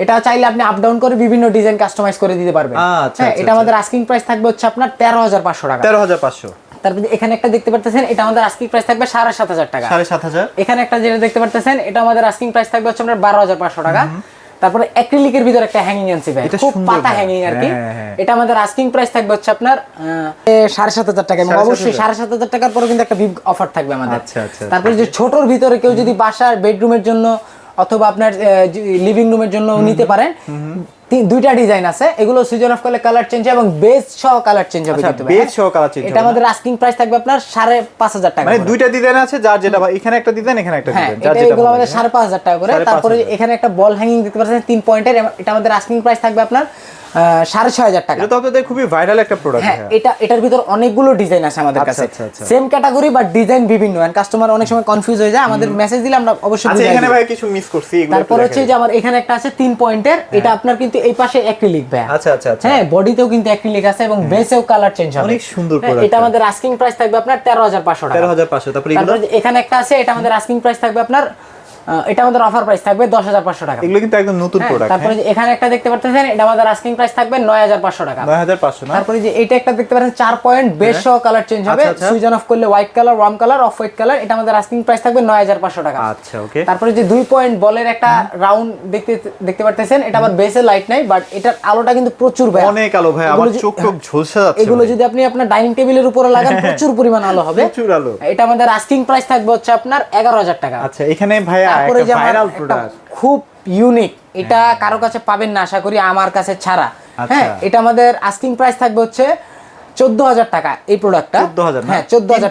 এটা চাইলে আপনি আপ ডাউন করে বিভিন্ন ডিজাইন কাস্টমাইজ করে দিতে পারবেন। আচ্ছা, হ্যাঁ আচ্ছা, এটা আমাদের আস্কিং প্রাইস থাকবে হচ্ছে আপনার তেরো হাজার পাঁচশো টাকা। তেরো হাজার পাঁচশো। তারপরে এখানে একটা দেখতে পারতেছেন এটা আমাদের আস্কিং প্রাইস থাকবে সাড়ে সাত হাজার টাকা। সাড়ে সাত হাজার। এখানে একটা যেটা দেখতে পারতেছেন এটা আমাদের আস্কিং প্রাইস থাকবে হচ্ছে আপনার বারো হাজার পাঁচশো টাকা। তারপরে অ্যাক্রিলিকের ভিতরে একটা হ্যাঙ্গিং আনছি ভাই খুব পাতা হ্যাঙ্গিং আর কি। হ্যাঁ, হ্যাঁ। এটা আমাদের আস্কিং প্রাইস থাকবে হচ্ছে আপনার সাড়ে সাত হাজার টাকা। অবশ্যই। সাড়ে সাত হাজার টাকার পরে কিন্তু একটা ভিভ অফার থাকবে আমাদের। আচ্ছা, আচ্ছা, তারপরে যে ছোটর ভিতরে কেউ যদি বাসার বেডরুমের জন্য অথবা আপনার লিভিং রুমের জন্য নিতে পারেন দুইটা ডিজাইন আছে। এগুলো সিজন অফ করলে কালার চেঞ্জ এবং বেস সহ কালার চেঞ্জ হবে আচ্ছা, কিন্তু বেস হ্যাঁ? সহ কালার চেঞ্জ এটা আমাদের আস্কিং প্রাইস থাকবে আপনার সাড়ে পাঁচ হাজার টাকা মানে দুইটা ডিজাইন আছে যার যেটা ভাই এখানে একটা ডিজাইন এখানে একটা হ্যাঁ ডিজাইন যার যেটা এগুলো আমাদের লাগে, সাড়ে পাঁচ হাজার টাকা করে। তারপরে এখানে একটা বল হ্যাঙ্গিং দিতে পাচ্ছেন তিন পয়েন্টের এটা আমাদের আস্কিং প্রাইস থাকবে আপনার সাড়ে ছয় হাজার টাকা। এটা আপনাদের খুবই ভাইরাল একটা প্রোডাক্ট হ্যাঁ এটা এটার ভিতর অনেকগুলো ডিজাইন আছে আমাদের আচ্ছা, কাছে। সেম ক্যাটাগরি বাট ডিজাইন বিভিন্ন। এন্ড কাস্টমার অনেক সময় কনফিউজ হয়ে যায়। আমাদের মেসেজ দিলে আমরা অবশ্যই আচ্ছা এখানে ভাই কিছু মিস করছি এগুলো তারপর হচ্ছে যে আমার এখানে একটা আছে তিন পয়েন্টের। এটা আপনার কিন্তু এই পাশে অ্যাক্রিলিক ভাই আচ্ছা আচ্ছা আচ্ছা। হ্যাঁ বডিতেও কিন্তু অ্যাক্রিলিক আছে এবং বেসেও কালার চেঞ্জ হবে। অনেক সুন্দর হ্যাঁ, product এটা আমাদের আস্কিং প্রাইস থাকবে আপনার তেরো হাজার পাঁচশো টাকা। তেরো হাজার পাঁচশো। তারপরে এখানে একটা আছে এটা আমাদের আস্কিং প্রাইস থাকবে আপনার এটা আমাদের অফার প্রাইস থাকবে দশ হাজার পাঁচশো টাকা। এগুলো কিন্তু একদম নতুন হ্যাঁ, প্রোডাক্ট তারপরে এখানে একটা দেখতে পারতেছেন এটা আমাদের আস্কিং প্রাইস থাকবে নয় হাজার পাঁচশো টাকা। নয় হাজার পাঁচশো তারপরে যে এটা একটা দেখতে পাচ্ছেন চার পয়েন্ট সহ কালার চেঞ্জ হবে। আচ্ছা, আচ্ছা। সুইচ অন অফ করলে white colour warm colour off white colour এটা আমাদের আস্কিং প্রাইস থাকবে নয় হাজার পাঁচশো টাকা। আচ্ছা ওকে। তারপরে যে দুই পয়েন্ট বলের একটা রাউন্ড দেখতে দেখতে পারতেছেন এটা আবার বেসে লাইট নাই বাট এটার আলোটা কিন্তু প্রচুর ভাই অনেক আলো ভাই আমার চোখ টোক ঝলসে যাচ্ছে এগুলো যদি আপনি আপনার ডাইনিং টেবিলের উপরে লাগান প্রচুর পরিমাণ আলো হবে। প্রচুর আলো। এটা আমাদের আস্কিং প্রাইস থাকবে হচ্ছে আপনার এগারো হাজার টাকা। আচ্ছা এখানে ভাইয়া প্রোডাক্ট খুব ইউনিক এটা কারও কাছে পাবেন না আশা করি আমার কাছে ছাড়া। আচ্ছা। হ্যাঁ এটা আমাদের আস্কিং প্রাইস থাকবে হচ্ছে চোদ্দ হাজার টাকা এই প্রোডাক্টটা হ্যাঁ চোদ্দ হাজার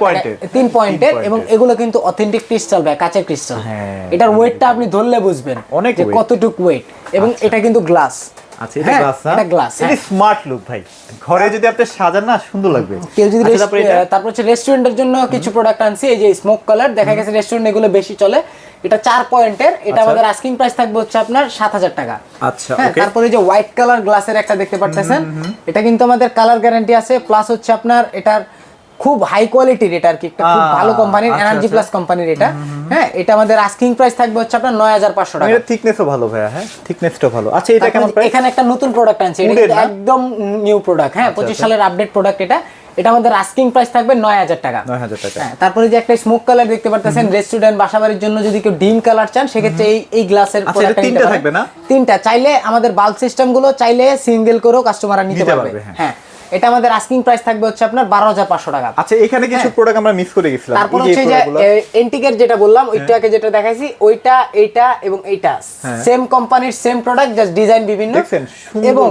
তিন পয়েন্টের এবং এগুলো কিন্তু অথেন্টিক ক্রিস্টাল ভাই কাঁচের ক্রিস্টাল হ্যাঁ। এটার ওয়েটটা আপনি ধরলে বুঝবেন অনেক কতটুক ওয়েট এবং এটা কিন্তু গ্লাস আচ্ছা এটা গ্লাস না এটা গ্লাস এটা স্মার্ট লুক ভাই। ঘরে যদি আপনি সাজান না সুন্দর লাগবে। কেউ যদি আচ্ছা? তারপর হচ্ছে রেস্টুরেন্টের জন্য কিছু প্রোডাক্ট আনছি এই যে স্মোক কালার দেখা গেছে রেস্টুরেন্ট এগুলো বেশি চলে। এটা চার পয়েন্টের এটা আচ্ছা। আমাদের আস্কিং প্রাইস থাকবে হচ্ছে আপনার সাত হাজার টাকা। আচ্ছা হ্যাঁ তারপরে যে হোয়াইট কালার গ্লাসের একটা দেখতে পারতেছেন এটা কিন্তু আমাদের কালার গ্যারান্টি আছে প্লাস হচ্ছে আপনার এটার খুব হাই কোয়ালিটির এটা আর কি একটা খুব ভালো কোম্পানির এনার্জি। প্লাস কোম্পানির এটা। হ্যাঁ এটা আমাদের আস্কিং প্রাইস থাকবে হচ্ছে আপনার নয় হাজার পাঁচশো টাকা। এটা থিকনেসও ভালো ভাইয়া হ্যাঁ? থিকনেসটা ভালো। আচ্ছা এটা কেমন প্রাইস এখানে একটা নতুন প্রোডাক্ট আনছে এটা? একদম নিউ প্রোডাক্ট হ্যাঁ পঁচিশ সালের আপডেট প্রোডাক্ট এটা। এটা আমাদের আস্কিং প্রাইস থাকবে নয় হাজার টাকা। নয় হাজার টাকা। হ্যাঁ তারপরে যে একটা স্মোক কালার দেখতে পারতেছেন রেস্টুরেন্ট বাসাবাড়ির জন্য যদি কেউ ডিম কালার চান সেক্ষেত্রে এই এই গ্লাসের আচ্ছা, তিনটা থাকবে না? তিনটা চাইলে আমাদের বাল্ব সিস্টেমগুলো চাইলে সিঙ্গেল করেও কাস্টমাররা নিতে পারবে। পারবে, হ্যাঁ। হ্যাঁ এটা আমাদের আস্কিং প্রাইস থাকবে হচ্ছে আপনার বারো হাজার পাঁচশো টাকা। আচ্ছা এখানে কিছু প্রোডাক্ট আমরা মিস করে গেছিলাম। তারপর হচ্ছে যে এন্টিকের যেটা বললাম ওইটাকে যেটা দেখাইছি ওইটা এইটা এবং এইটা। হ্যাঁ। সেম কোম্পানির সেম প্রোডাক্ট জাস্ট ডিজাইন বিভিন্ন। এবং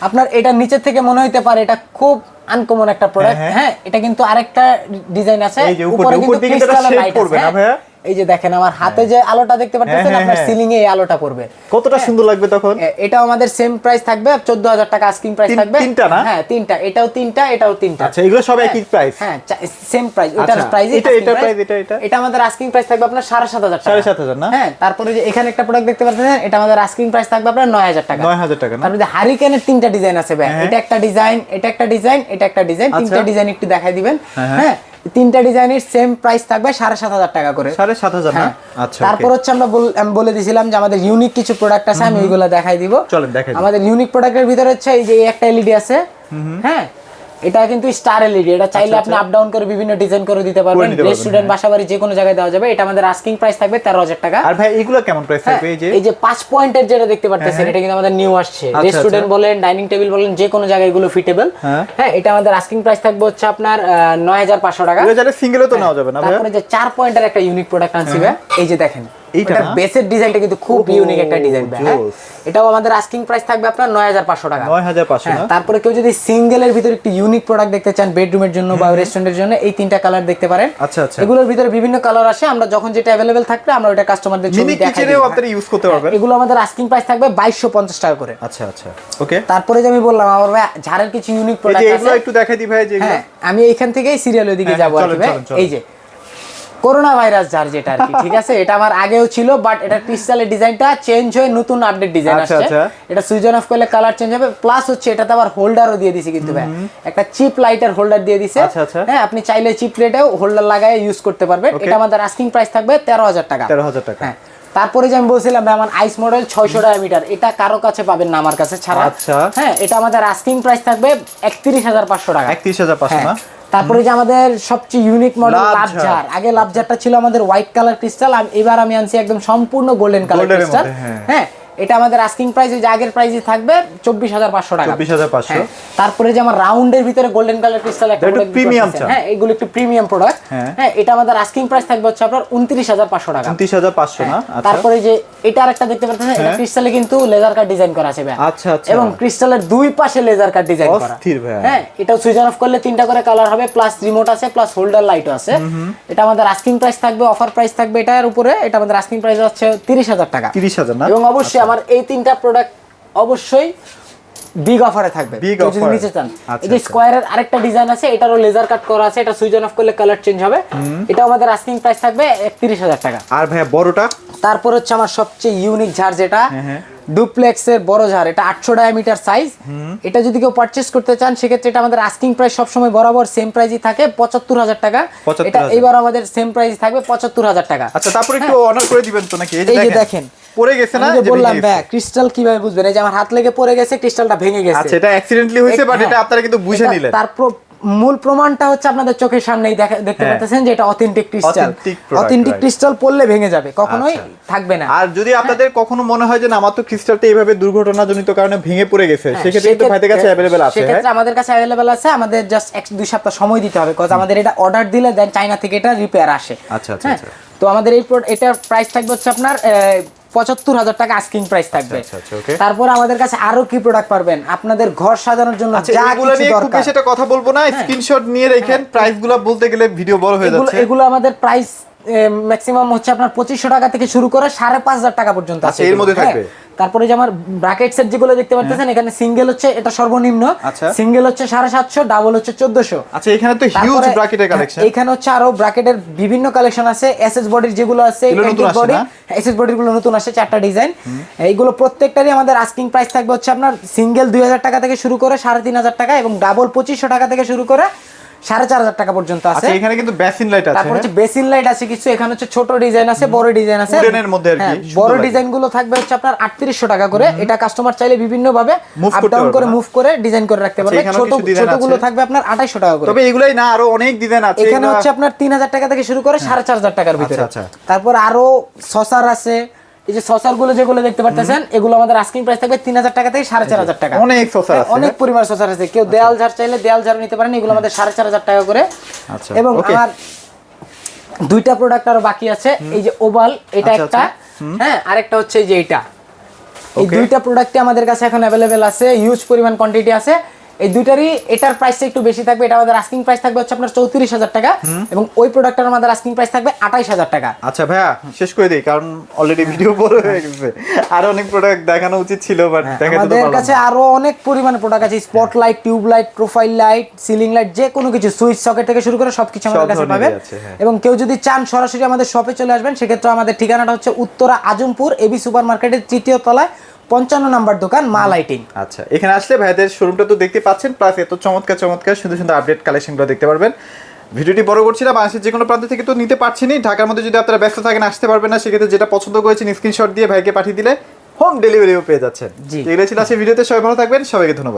আপনার এটা নিচের থেকে মনে হইতে পারে এটা খুব আনকমন একটা প্রোডাক্ট হ্যাঁ, হ্যাঁ। এটা কিন্তু আরেকটা ডিজাইন আছে। উপরে- কিন্তু light পড়বে আছে, হ্যাঁ। এই যে দেখেন আমার হাতে যে আলোটা দেখতে পাচ্ছেন হ্যাঁ, আপনার হ্যাঁ। সিলিং এ আলোটা পড়বে। কতটা সুন্দর লাগবে তখন? এ- এটাও আমাদের সেম প্রাইস থাকবে চোদ্দ হাজার টাকা আস্কিং প্রাইস থাকবে। তিনটা না? হ্যাঁ তিনটা। এটাও তিনটা এটাও তিনটা। আচ্ছা এগুলো সব একই প্রাইস হ্যাঁ সেম প্রাইস ওটার আচ্ছা, প্রাইস এটা- এটার price, এটা- এটা? এটা আমাদের আস্কিং প্রাইস থাকবে আপনার সাড়ে সাত হাজার টাকা। 7,500 না? হ্যাঁ তারপরে যে এখানে একটা প্রোডাক্ট দেখতে পাচ্ছেন এটা আমাদের আস্কিং প্রাইস থাকবে আপনার নয় হাজার টাকা। নয় হাজার টাকা না? তারপরে হারিকেনের তিনটা ডিজাইন আছে ভাই। হ্যাঁ। এটা একটা ডিজাইন এটা একটা ডিজাইন এটা একটা ডিজাইন তিনটা আচ্ছা। ডিজাইন একটু দেখাই দিবেন। হ্যাঁ, হ্যাঁ। হ্যাঁ তিনটা ডিজাইনের সেম প্রাইস থাকবে সাড়ে সাত হাজার টাকা করে। সাড়ে সাত হাজার হ্যাঁ। আচ্ছা তারপর হচ্ছে আমরা বল- আমি বলে দিয়েছিলাম যে আমাদের ইউনিক কিছু প্রোডাক্ট আছে আমি ওইগুলো দেখাই দিব। চলেন, দেখাই আমাদের ইউনিক প্রোডাক্টের ভিতরে হচ্ছে এই যে একটা এলইডি আছে। হ্যাঁ এটা কিন্তু স্টার এলইডি এটা চাইলে আপনি আপ ডাউন করে বিভিন্ন ডিজাইন করে দিতে পারবেন। আচ্ছা, পারবেন, রেস্টুরেন্ট বাসাবাড়ি যে কোনো জায়গায় দেওয়া যাবে। এটা আমাদের আস্কিং প্রাইস থাকবে তেরো হাজার টাকা। আর ভাই এগুলো কেমন প্রাইস হ্যাঁ, থাকবে এই যে? এই যে পাঁচ পয়েন্টের যেটা দেখতে পারতেছেন এটা কিন্তু আমাদের নিউ আসছে। আচ্ছা, রেস্টুরেন্ট বলেন ডাইনিং টেবিল বলেন যে কোনো জায়গায় এগুলো ফিটেবল হ্যাঁ। হ্যাঁ এটা আমাদের আস্কিং প্রাইস থাকবে হচ্ছে আপনার নয় হাজার পাঁচশো টাকা। এগুলো চাইলে সিঙ্গেলও তো নেওয়া যাবে না ভাইয়া? তারপরে যে চার পয়েন্টের একটা ইউনিক প্রোডাক্ট আনছি ভাই, এই যে দেখেন। এইটা বেসের ডিজাইনটা কিন্তু খুব ইউনিক একটা ডিজাইন হ্যাঁ? এটাও আমাদের আস্কিং প্রাইস থাকবে আপনার নয় হাজার পাঁচশো টাকা। নয় হাজার পাঁচশো হ্যাঁ, না? তারপরে কেউ যদি সিঙ্গেলের ভিতরে একটু ইউনিক প্রোডাক্ট দেখতে চান বেডরুমের জন্য বা রেস্টুরেন্টের জন্য এই তিনটা কালার দেখতে পারেন। আচ্ছা, আচ্ছা। এগুলোর ভিতরে বিভিন্ন কালার আসে আমরা যখন যেটা থাকবে আমরা ওটা কাস্টমারদের দেখাই। ইউজ করতে পারবেন। এগুলো আমাদের আস্কিং প্রাইস থাকবে বাইশশো পঞ্চাশ টাকা করে। আচ্ছা আচ্ছা। ওকে তারপরে যে আমি বললাম আমার ভাই ঝাড়ের কিছু ইউনিক প্রোডাক্ট এগুলো একটু দেখাই ভাই হ্যাঁ আমি এইখান থেকেই সিরিয়াল ওইদিকে হ্যাঁ, যাব। এই যে করোনা ভাইরাস যার যেটা আর কি ঠিক আছে? এটা আমার আগেও ছিল বাট এটা ক্রিস্টালের ডিজাইনটা চেঞ্জ হয়ে নতুন আপডেট ডিজাইন আচ্ছা, আসছে। আচ্ছা। এটা সুইচ অন অফ করলে কালার চেঞ্জ হবে প্লাস হচ্ছে এটাতে আবার হোল্ডারও দিয়ে দিছি কিন্তু ভাই। একটা চিপ লাইটার হোল্ডার দিয়ে দিছে। আচ্ছা। হ্যাঁ আপনি চাইলে চিপ রেটেও হোল্ডার লাগায় ইউজ করতে পারবেন। এটা আমাদের আস্কিং প্রাইস থাকবে তেরো হাজার টাকা। তেরো হাজার টাকা। হ্যাঁ তারপরে যে আমি বলছিলাম আমার আইস মডেল ছয়শো ডায়ামিটার এটা কারও কাছে পাবেন না আমার কাছে ছাড়া। আচ্ছা। হ্যাঁ এটা আমাদের আস্কিং প্রাইস থাকবে একত্রিশ হাজার পাঁচশো টাকা। একত্রিশ হাজার পাঁচশো হ্যাঁ। তারপরে যে আমাদের সবচেয়ে ইউনিক মডেল লাভজার লাভঝার আগে লাভঝারটা ছিল আমাদের হোয়াইট কালার ক্রিস্টাল এবার আমি আনছি একদম সম্পূর্ণ গোল্ডেন কালার ক্রিস্টাল হ্যাঁ। হ্যাঁ এটা আমাদের আস্কিং প্রাইস যে আগের প্রাইসই থাকবে চব্বিশ হাজার পাঁচশো টাকা 24,500 হ্যাঁ। তারপরে যে আমার রাউন্ডের ভিতরে গোল্ডেন কালার ক্রিস্টাল একটা। চান। হ্যাঁ এগুলো একটু প্রিমিয়াম প্রোডাক্ট হ্যাঁ। হ্যাঁ এটা আমাদের আস্কিং প্রাইস থাকবে হচ্ছে আপনার উনত্রিশ হাজার পাঁচশো টাকা উনত্রিশ হাজার পাঁচশো না আচ্ছা তারপরে যে এটা আরেকটা দেখতে পাচ্ছেন এটা হ্যাঁ। ক্রিস্টালে কিন্তু লেজার কাট ডিজাইন করা আছে। আচ্ছা, আচ্ছা। এবং ক্রিস্টালের দুই পাশে লেজার কাট ডিজাইন করা অস্থির ভাই। হ্যাঁ এটা সুইচ অফ করলে তিনটা করে কালার হবে প্লাস রিমোট আছে প্লাস হোল্ডার লাইটও আছে এটা আমাদের আস্কিং প্রাইস থাকবে অফার প্রাইস থাকবে এটার উপরে এটা আমাদের আস্কিং প্রাইস হচ্ছে তিরিশ হাজার টাকা তিরিশ হাজার না এবং অবশ্যই আমার এই তিনটা প্রোডাক্ট অবশ্যই বিগ অফারে থাকবে যদি। নিতে চান আচ্ছা, এই যে আচ্ছা। স্কোয়ারের আরেকটা ডিজাইন আছে এটারও লেজার কাট করা আছে এটা সুইচ অন অফ করলে কালার চেঞ্জ হবে এটা আমাদের আস্কিং প্রাইস থাকবে একত্রিশ হাজার টাকা আর ভাইয়া বড়টা তারপর হচ্ছে আমার সবচেয়ে ইউনিক ঝাড় যেটা হ্যাঁ, হ্যাঁ। ডুপ্লেক্সের বড় ঝাড় এটা আটশো ডায়ামিটার সাইজ এটা যদি কেউ পারচেস করতে চান সেক্ষেত্রে এটা আমাদের আস্কিং প্রাইস সবসময় বরাবর সেম প্রাইসই থাকে পঁচাত্তর হাজার টাকা। এটা এবার আমাদের সেম প্রাইস থাকবে পঁচাত্তর হাজার টাকা। আচ্ছা তারপরে একটু অনার করে দিবেন তো নাকি? এই যে দেখেন পড়ে গেছে না? যে বললাম। ভাই ক্রিস্টাল কীভাবে বুঝবেন? এই যে আমার হাত লেগে পড়ে গেছে ক্রিস্টালটা ভেঙে গেছে। আচ্ছা এটা অ্যাক্সিডেন্টলি হয়েছে বাট হ্যাঁ। এটা আপনারা কিন্তু বুঝে নিলেন। তার প্র- মূল প্রমাণটা হচ্ছে আপনাদের চোখের সামনেই দেখা- দেখতে হ্যাঁ। পাচ্ছেন যে এটা অথেন্টিক ক্রিস্টাল অথেন্টিক. ক্রিস্টাল পড়লে ভেঙে যাবে কখনোই আচ্ছা। থাকবে না আর যদি আপনাদের কখনো মনে হয় যে না আমার তো ক্রিস্টালটা এইভাবে দুর্ঘটনাজনিত কারণে ভেঙে পড়ে গেছে হ্যাঁ, সেক্ষেত্রে কিন্তু ভাইদের কাছে অ্যাভেলেবেল আছে হ্যাঁ সেক্ষেত্রে আমাদের কাছে অ্যাভেলেবেল আছে আমাদের জাস্ট এক দুই সপ্তাহ সময় দিতে হবে কজ আমাদের এটা অর্ডার দিলে দেন চায়না থেকে এটা রিপেয়ার আসে আচ্ছা, আচ্ছা, হ্যাঁ, আচ্ছা। তো আমাদের এই এটার প্রাইস থাকবে হচ্ছে আপনার পঁচাত্তর হাজার টাকা আস্কিং প্রাইস থাকবে। আচ্ছা, আচ্ছা. তারপর আমাদের কাছে আরও কি প্রোডাক্ট পারবেন? আপনাদের ঘর সাজানোর জন্য আচ্ছা যা কিছু দরকার। বেশি কথা বলব না স্ক্রিনশট নিয়ে রেখেন প্রাইসগুলো বলতে গেলে ভিডিও বড় হয়ে যাচ্ছে। এগুলো আমাদের প্রাইস ম্যাক্সিমাম হচ্ছে আপনার পঁচিশশো টাকা থেকে শুরু করে সাড়ে পাঁচ হাজার টাকা পর্যন্ত আচ্ছা, আছে এর মধ্যে হ্যাঁ। থাকবে? তারপরে যে আমার ব্রাকেট সেট যেগুলো দেখতে পাচ্ছেন এখানে সিঙ্গেল হচ্ছে এটা সর্বনিম্ন। আচ্ছা। সিঙ্গেল হচ্ছে সাড়ে সাতশো ডাবল হচ্ছে চোদ্দশো। আচ্ছা এখানে তো হিউজ ব্র্যাকেটের কালেকশন এখানে হচ্ছে আরও ব্র্যাকেটের বিভিন্ন কালেকশন আছে। এসএস বডির যেগুলো আছে বডি এসএস বডিরগুলো নতুন আসছে চারটা ডিজাইন এইগুলো প্রত্যেকটারই আমাদের আস্কিং প্রাইস থাকবে হচ্ছে আপনার সিঙ্গেল দুই হাজার টাকা থেকে শুরু করে সাড়ে তিন হাজার টাকা এবং ডাবল পঁচিশশো টাকা থেকে শুরু করে সাড়ে চার হাজার টাকা পর্যন্ত আছে। আচ্ছা এখানে কিন্তু বেসিন লাইট আছে তারপর হচ্ছে বেসিন লাইট আছে কিছু এখানে হচ্ছে ছোট ডিজাইন আছে বড় ডিজাইন আছে। এর মধ্যে আর কি, হ্যাঁ, বড় ডিজাইনগুলো থাকবে হচ্ছে আপনার আটত্রিশশো টাকা করে। এটা কাস্টমার চাইলে বিভিন্ন ভাবে আপ ডাউন করে মুভ করে ডিজাইন করে রাখতে পারবে। ছোট ছোটগুলো থাকবে আপনার আঠাইশো টাকা করে। তবে এগুলাই না আরও অনেক ডিজাইন আছে। এখানে হচ্ছে আপনার তিন হাজার টাকা থেকে শুরু করে সাড়ে চার হাজার টাকার ভিতরে। আচ্ছা, আচ্ছা। তারপর আরও সসার আছে এই যে সসারগুলো যেগুলো দেখতে পারতেছেন এগুলো আমাদের আস্কিং প্রাইস থাকবে তিন হাজার টাকা থেকে সাড়ে চার হাজার টাকা। অনেক সসার হ্যাঁ, আছে। অনেক পরিমাণ সসার আছে। কেউ দেয়াল ঝাড় চাইলে দেয়াল ঝাড় নিতে পারেন এগুলো আমাদের সাড়ে চার হাজার টাকা করে। আচ্ছা, এবং. আমার দুইটা প্রোডাক্ট আরও বাকি আছে। এই যে ওভাল এটা আচ্ছা, একটা। হ্যাঁ আরেকটা হচ্ছে এই যে এটা। এই দুইটা প্রোডাক্টই আমাদের কাছে এখন অ্যাভেলেবেল আছে। হিউজ পরিমাণ কোয়ান্টিটি আছে। এই দুইটারই এটার প্রাইসটা একটু বেশি থাকবে এটা আমাদের আস্কিং প্রাইস থাকবে হচ্ছে আপনার চৌত্রিশ হাজার টাকা এবং ওই প্রোডাক্টের আমাদের আস্কিং প্রাইস থাকবে আঠাইশ হাজার টাকা। আচ্ছা ভাইয়া শেষ করে দিই কারণ অলরেডি ভিডিও বড় হয়ে গেছে। আর অনেক প্রোডাক্ট দেখানো উচিত ছিল বাট দেখাতে তো আমাদের কাছে আরও অনেক পরিমাণে প্রোডাক্ট আছে spot light tube light profile light ceiling light যে কোনো কিছু সুইচ সকেট থেকে শুরু করে সবকিছু আমাদের কাছে পাবেন। হ্যাঁ। এবং কেউ যদি চান সরাসরি আমাদের শপে চলে আসবেন সেক্ষেত্রে আমাদের ঠিকানাটা হচ্ছে উত্তরা আজমপুর এবি সুপার মার্কেটের তৃতীয় তলায়। পঞ্চান্ন নাম্বার দোকান মা লাইটিং। আচ্ছা এখানে আসলে ভাইদের শোরুমটা তো দেখতে পাচ্ছেন প্লাস এত চমৎকার চমৎকার সুন্দর সুন্দর আপডেট কালেকশনগুলো দেখতে পারবেন। ভিডিওটি বড় করছি না বাংলাদেশের যে কোনো প্রান্ত থেকে তো নিতে পারছি নি ঢাকার মধ্যে যদি আপনারা ব্যস্ত থাকেন আসতে পারবেন না। সেক্ষেত্রে যেটা পছন্দ করেছেন স্ক্রিনশট দিয়ে ভাইকে পাঠিয়ে দিলে হোম ডেলিভারিও পেয়ে যাচ্ছেন। জি। এগুলো ছিল আজকে ভিডিওতে। সবাই ভালো থাকবেন। সবাইকে ধন্যবাদ।